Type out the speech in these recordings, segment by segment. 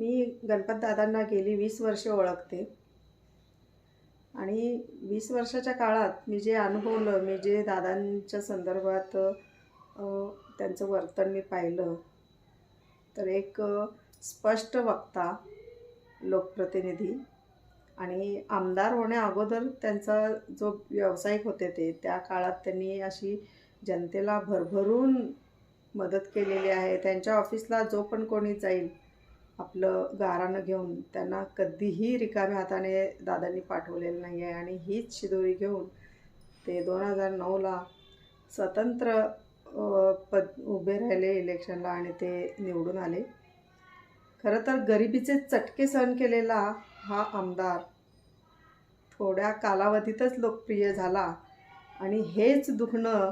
मी गणपतदादांना गेली वीस वर्षे ओळखते. आणि वीस वर्षाच्या काळात मी जे अनुभवलं मी जे दादांच्या संदर्भात त्यांचं वर्तन मी पाहिलं तर एक स्पष्ट वक्ता लोकप्रतिनिधी आणि आमदार होण्या अगोदर त्यांचा जो व्यावसायिक होते ते त्या काळात त्यांनी अशी जनतेला भरभरून मदत केलेली आहे. त्यांच्या ऑफिसला जो पण कोणी जाईल आपलं गारानं घेऊन त्यांना कधीही रिकाम्या हाताने दादांनी पाठवलेलं नाही आहे आणि हीच शिदोरी घेऊन ते दोन हजार नऊला स्वतंत्र पद उभे राहिले इलेक्शनला आणि ते निवडून आले. खरं तर गरिबीचे चटके सहन केलेला हा आमदार थोड्या कालावधीतच लोकप्रिय झाला आणि हेच दुखणं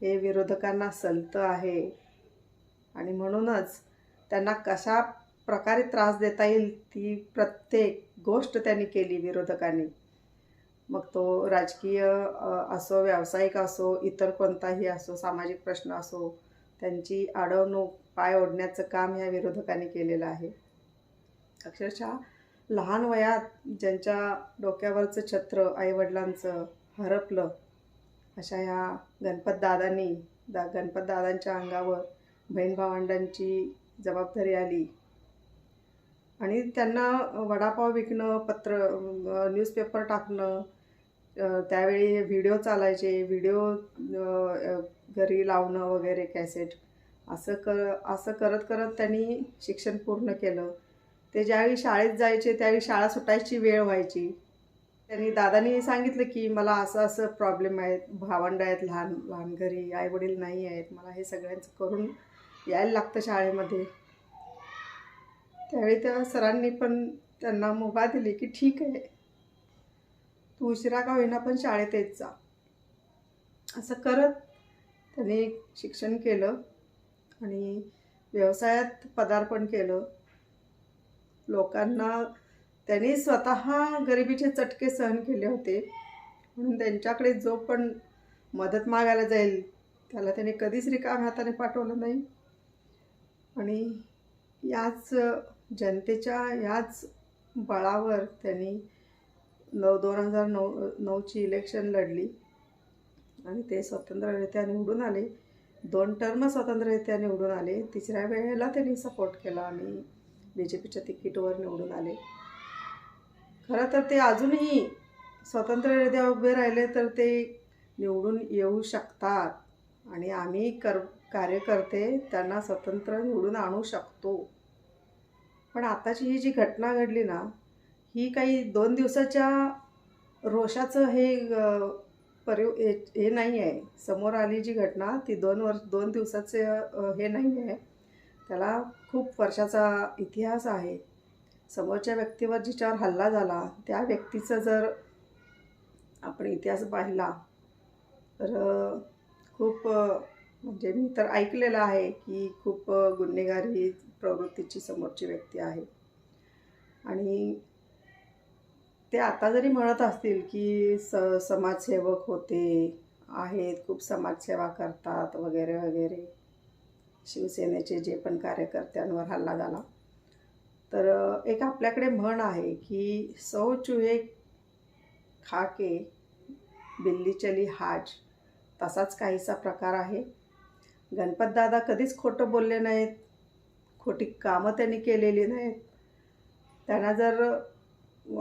हे विरोधकांना सलतं आहे. आणि म्हणूनच त्यांना कशा प्रकारे त्रास देता येईल ती प्रत्येक गोष्ट त्यांनी केली विरोधकांनी. मग तो राजकीय असो व्यावसायिक असो इतर कोणताही असो सामाजिक प्रश्न असो त्यांची अडवणूक पाय ओढण्याचं काम ह्या विरोधकांनी केलेलं आहे. अक्षरशः लहान वयात ज्यांच्या डोक्यावरचं छत्र आईवडिलांचं हरपलं अशा ह्या गणपतदादांनी दा गणपतदादांच्या अंगावर बहीण भावंडांची जबाबदारी आली. आणि त्यांना वडापाव विकणं पत्र न्यूजपेपर टाकणं त्यावेळी व्हिडिओ चालायचे व्हिडिओ घरी लावणं वगैरे कॅसेट असं कर असं करत करत त्यांनी शिक्षण पूर्ण केलं. ते ज्यावेळी शाळेत जायचे त्यावेळी शाळा सुटायची वेळ व्हायची. त्यांनी दादानी सांगितलं की मला असं असं प्रॉब्लेम आहेत. भावंड आहेत. लहान लहान घरी आईवडील नाही आहेत. मला हे सगळ्यांचं करून यायला लागतं शाळेमध्ये. त्यावेळी त्या सरांनी पण त्यांना मुभा दिली की ठीक आहे. तू उशिरा का होईना पण शाळेत येत जा. असं करत त्यांनी शिक्षण केलं आणि व्यवसायात पदार्पण केलं. लोकांना त्यांनी स्वतः गरिबीचे चटके सहन केले होते. म्हणून त्यांच्याकडे जो पण मदत मागायला जाईल त्याला त्याने कधीच रिकाम हाताने पाठवलं नाही. आणि याच जनतेच्या याच बळावर त्यांनी नऊ दोन हजार नऊ नऊची इलेक्शन लढली. आणि ते स्वतंत्ररित्या निवडून आले. दोन टर्म स्वतंत्ररित्या निवडून आले. तिसऱ्या वेळेला त्यांनी सपोर्ट केला आणि बी जे पीच्या तिकीटवर निवडून आले. खरं तर ते अजूनही स्वतंत्ररित्या उभे राहिले तर ते निवडून येऊ शकतात. आणि आम्ही कर कार्यकर्ते त्यांना स्वतंत्र निवडून आणू शकतो. पण आताची ही जी घटना घडली ना ही काही दोन दिवसाच्या रोषाचं हे परि हे हे नाही आहे. समोर आली जी घटना ती दोन वर्ष दोन दिवसाचे हे नाही आहे. त्याला खूप वर्षाचा इतिहास आहे. समोरच्या व्यक्तीवर जिच्यावर हल्ला झाला त्या व्यक्तीचं जर आपण इतिहास पाहिला तर खूप म्हणजे मी तर ऐकलेलं आहे की खूप गुन्हेगारी प्रवृत्तीची समोरची व्यक्ती आहे. आणि ते आता जरी म्हणत असतील की स समाजसेवक होते आहेत खूप समाजसेवा करतात वगैरे वगैरे. शिवसेनेचे जे पण कार्यकर्त्यांवर हल्ला झाला. तर एक आपल्याकडे म्हण आहे की सौ चुहे खाके बिल्ली चली हाज. तसाच काहीसा प्रकार आहे. गणपतदादा कधीच खोटं बोलले नाहीत. खोटी कामं त्यांनी केलेली नाहीत. त्यांना जर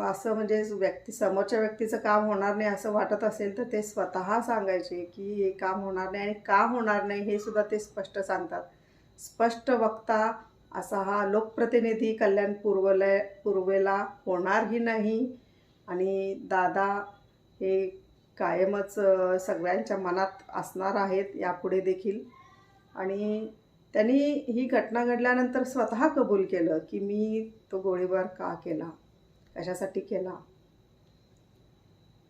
असं म्हणजे व्यक्ती समोरच्या व्यक्तीचं काम होणार नाही असं वाटत असेल तर ते स्वतः सांगायचे की हे काम होणार नाही आणि का होणार नाही हे सुद्धा ते स्पष्ट सांगतात. स्पष्ट वक्ता असा हा लोकप्रतिनिधी कल्याण पूर्वला पूर्वेला होणारही नाही. आणि दादा हे कायमच सगळ्यांच्या मनात असणार आहेत यापुढे देखील. आणि त्यांनी ही घटना घडल्यानंतर स्वतः कबूल केलं की मी तो गोळीबार का केला? कशासाठी केला?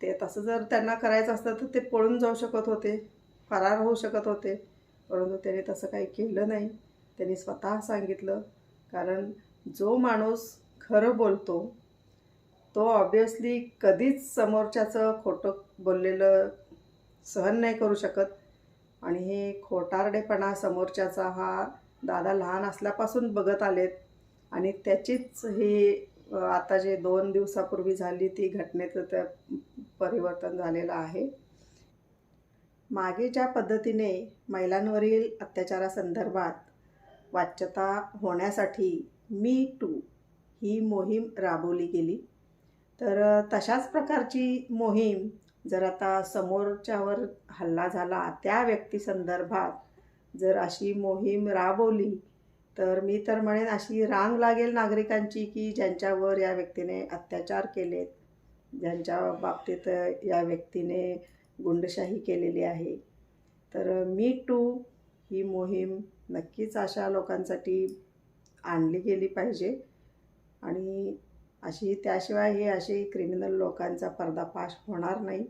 ते तसं जर त्यांना करायचं असतं तर ते पळून जाऊ शकत होते फरार होऊ शकत होते. परंतु त्याने तसं काही केलं नाही. त्यांनी स्वतः सांगितलं कारण जो माणूस खरं बोलतो तो ऑब्वियसली कधीच समोरच्याचं खोटं बोललेलं सहन नाही करू शकत. आणि हे खोटारडेपणा समोरच्याचा हा दादा लहान असल्यापासून बघत आलेत. आणि त्याचीच हे आता जे दोन दिवसापूर्वी झाली ती घटनेचं त्या परिवर्तन झालेलं आहे. मागे ज्या पद्धतीने महिलांवरील अत्याचारासंदर्भात वाच्यता होण्यासाठी मी टू ही मोहीम राबवली गेली. तर तशाच प्रकारची मोहीम जर आता समोरच्यावर हल्ला झाला त्या व्यक्तीसंदर्भात जर अशी मोहीम राबवली तर मी तर म्हणेन अशी रांग लागेल नागरिकांची की ज्यांच्यावर या व्यक्तीने अत्याचार केलेत ज्यांच्या बाबतीत या व्यक्तीने गुंडशाही केलेली आहे. तर मी टू ही मोहीम नक्कीच अशा लोकांसाठी आणली गेली पाहिजे आणि अशी त्याशिवाय हे अशी क्रिमिनल लोकांचा पर्दाफाश होणार नाही.